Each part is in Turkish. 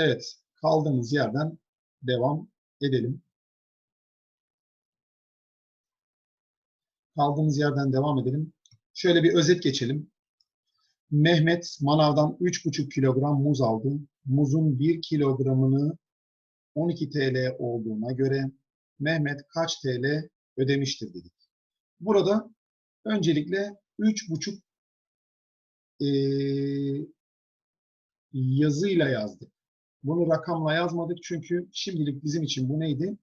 Evet, kaldığımız yerden devam edelim. Kaldığımız yerden devam edelim. Şöyle bir özet geçelim. Mehmet manavdan 3,5 kilogram muz aldı. Muzun 1 kilogramını 12 TL olduğuna göre Mehmet kaç TL ödemiştir dedik. Burada öncelikle 3,5 eee yazıyla yazdık. Bunu rakamla yazmadık çünkü şimdilik bizim için bu neydi?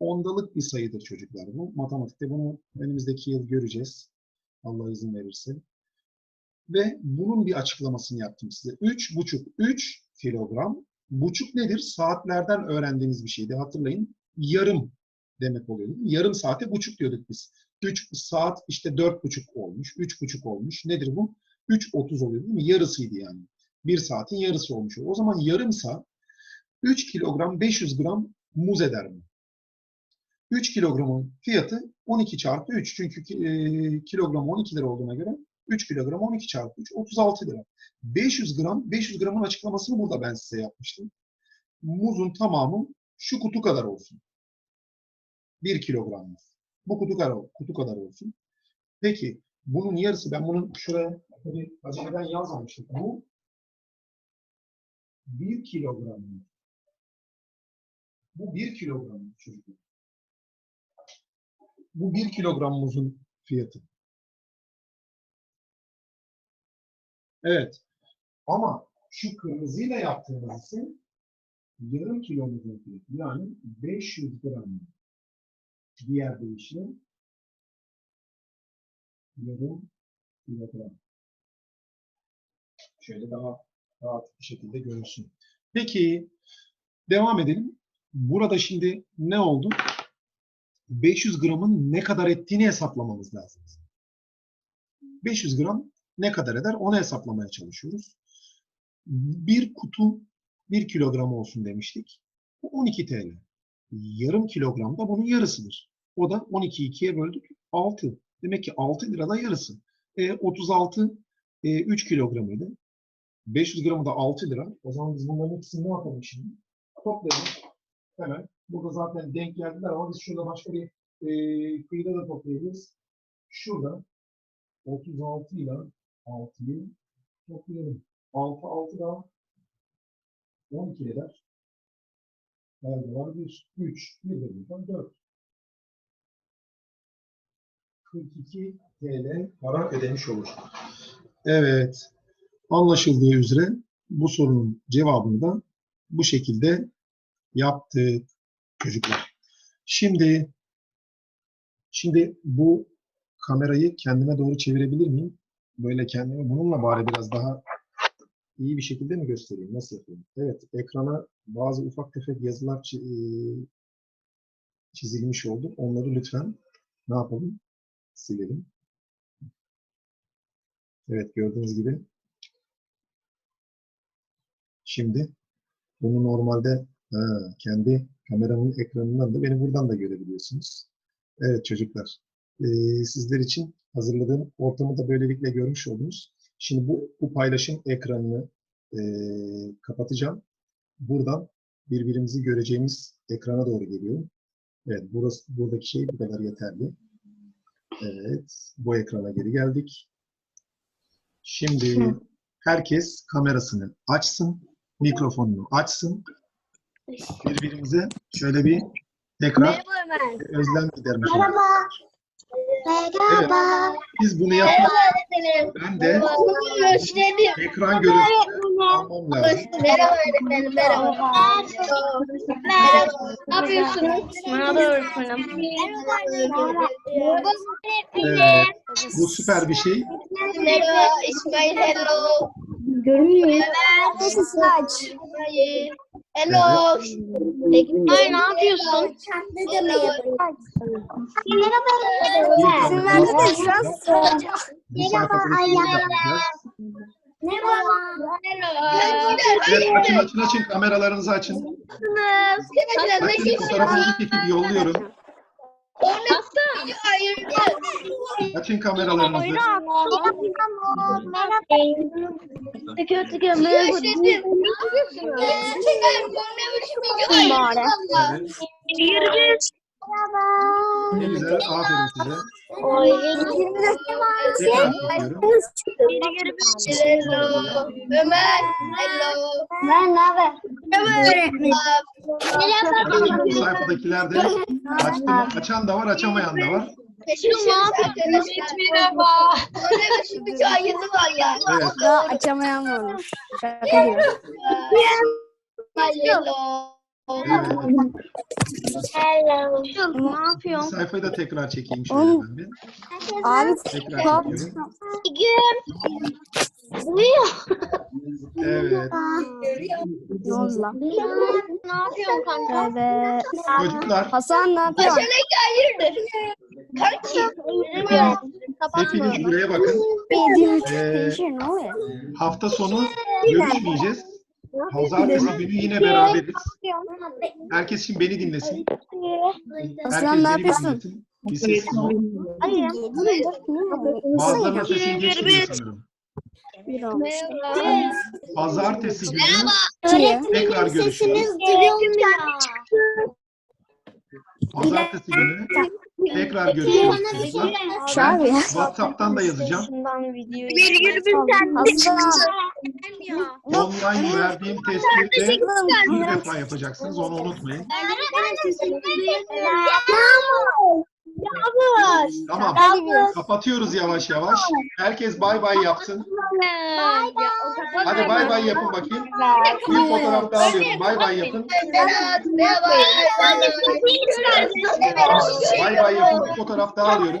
Ondalık bir sayıdır çocuklar bu. Matematikte bunu önümüzdeki yıl göreceğiz. Allah izin verirse. Ve bunun bir açıklamasını yaptım size. 3,5 3 kilogram. Buçuk nedir? Saatlerden öğrendiğiniz bir şeydi. Hatırlayın. Yarım demek oluyor. değil mi? Yarım saate buçuk diyorduk biz. 3 saat işte 4,5 olmuş, 3,5 olmuş. Nedir bu? 3.30 oluyor değil mi? Yarısıydı yani. Bir saatin yarısı olmuş. O zaman yarımsa 3 kilogram 500 gram muz eder mi? 3 kilogramın fiyatı 12 çarpı 3. Çünkü e, kilogram 12 lira olduğuna göre 3 kilogram 12 çarpı 3 36 lira. 500 gram, 500 gramın açıklamasını burada ben size yapmıştım. Muzun tamamı şu kutu kadar olsun. 1 kilogram muz. Bu kutu kadar, kutu kadar olsun. Peki bunun yarısı ben bunun şuraya tabii aceleden yazmamıştım. Bu 1 kilogram. Bu 1 kilogram çocuklar. Bu 1 kilogram muzun fiyatı. Evet. Ama şu kırmızıyla yaptığımız ise yarım kilo muzun fiyatı. Yani 500 gram. Diğer deyişle yarım kilogram. Şöyle daha rahat bir şekilde görünsün. Peki devam edelim. Burada şimdi ne oldu? 500 gramın ne kadar ettiğini hesaplamamız lazım. 500 gram ne kadar eder onu hesaplamaya çalışıyoruz. Bir kutu 1 kilogram olsun demiştik. Bu 12 TL. Yarım kilogram da bunun yarısıdır. O da 12'yi 2'ye böldük. 6. Demek ki 6 lira da yarısı. E, 36 e, 3 kilogramıydı. 500 gramı da 6 lira. O zaman biz bunların ikisini ne yapalım şimdi? Toplayalım. Hemen. Burada zaten denk geldiler ama biz şurada başka bir e, kıyıda da toplayabiliriz. Şurada 36 ile 6'yı toplayalım. 6, 6 daha 12 eder. Nerede var? 1, 3, 1 de buradan 4. 42 TL para ödemiş olur. Evet. Anlaşıldığı üzere bu sorunun cevabını da bu şekilde yaptık çocuklar. Şimdi şimdi bu kamerayı kendime doğru çevirebilir miyim? Böyle kendimi bununla bari biraz daha iyi bir şekilde mi göstereyim? Nasıl yapayım? Evet, ekrana bazı ufak tefek yazılar eee, çizilmiş oldu. Onları lütfen ne yapalım? Silelim. Evet, gördüğünüz gibi şimdi bunu normalde ha, kendi kameramın ekranından da beni buradan da görebiliyorsunuz. Evet çocuklar, eee, sizler için hazırladığım ortamı da böylelikle görmüş oldunuz. Şimdi bu, bu paylaşım ekranını eee, kapatacağım. Buradan birbirimizi göreceğimiz ekrana doğru geliyorum. Evet, burası, buradaki şey bu kadar yeterli. Evet, bu ekrana geri geldik. Şimdi herkes kamerasını açsın, mikrofonunu açsın. Birbirimize şöyle bir tekrar özlem gidermiş. Merhaba. Merhaba. Biz bunu yapmak ben de ekran görüntüsü almam lazım. Merhaba öğretmenim. Merhaba. Merhaba. Ne yapıyorsunuz? Merhaba öğretmenim. Merhaba. Evet, bu süper bir şey. Merhaba. İsmail hello. Görünmüyor. Sesini aç. Hello. İsmail ne yapıyorsun? Ne demeyi Merhaba. Merhaba. Merhaba. Merhaba. Evet, açın açın açın kameralarınızı açın. Açın fotoğrafınızı çekip yolluyorum. Açın kameralarınızı. Merhaba. Bari. Evet. Ne güzel. Aferin size. Tekrar kutluyorum. Hello. Ömer. Hello. Ben ne haber? Bakın bu sayfadakiler de açtım, açan da var, açamayan da var. Şimdi? Merhaba. Orada şu bir ayısı var ya. Evet. Daha açamayan varmış. Şaka gibi. Hello. Evet. Hello. Ne yapıyorsun? Sayfayı da tekrar çekeyim şöyle ben bir. Abi Tekrar çekiyorum. Evet. lan? Ne yapıyorsun kanka? Evet. Çocuklar Hasan ne yapıyorsun? Hayırdır? Kanki. hepiniz buraya bakın. Ee, değişir ne oluyor? Hafta sonu görüşmeyeceğiz. Pazartesi günü yine beraberiz. Herkes şimdi beni dinlesin. Hasan Herkes ne bir yapıyorsun? Bir sessiz ol. Hayır. Bazılarının sesini geç duyuyor sanırım. Bir. Pazartesi günü tekrar görüşürüz. Pazartesi günü tekrar görüşürüz çocuklar. Şu abi ya. WhatsApp'tan da yazacağım. Şundan Hasan. Online verdiğim testi de bir defa yapacaksınız. Onu unutmayın. Tamam. Kapatıyoruz yavaş yavaş. Herkes bay bay yapsın. Hadi bay bay yapın bakayım. Bir fotoğraf daha alıyorum. Bay bay yapın. Bay bay yapın. Bir fotoğraf daha alıyorum.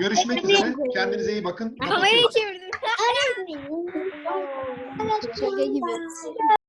Görüşmek üzere. Kendinize iyi bakın. Kapatıyorum. Şaka gibi.